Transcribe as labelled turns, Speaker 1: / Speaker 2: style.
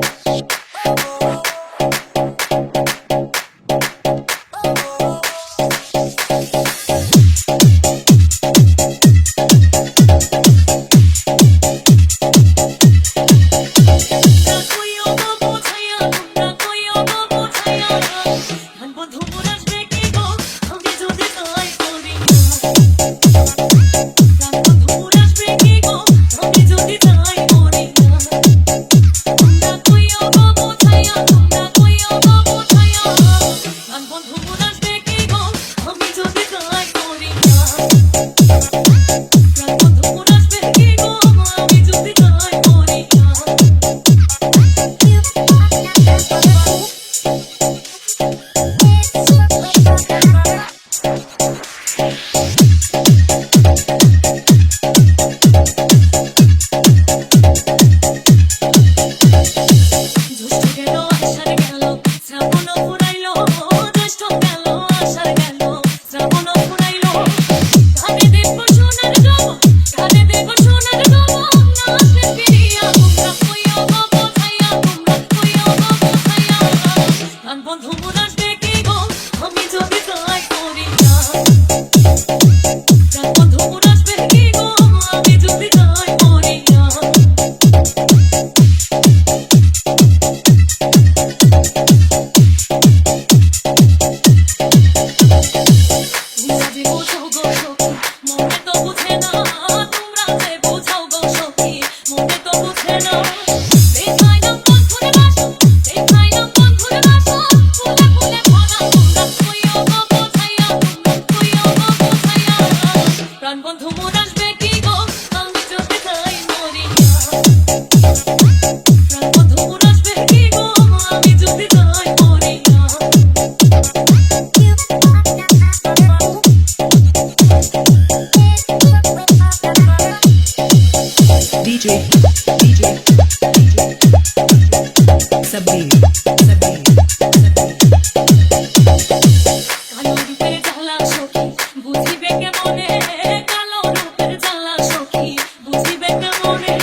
Speaker 1: Thank you. প্রাণ বন্ধু মন আসবে কি গো? আমি চোখে তাই মরি প্রাণ বন্ধু মন আসবে কি গো? আমি চোখে তাই মরি
Speaker 2: DJ, DJ.
Speaker 1: morning.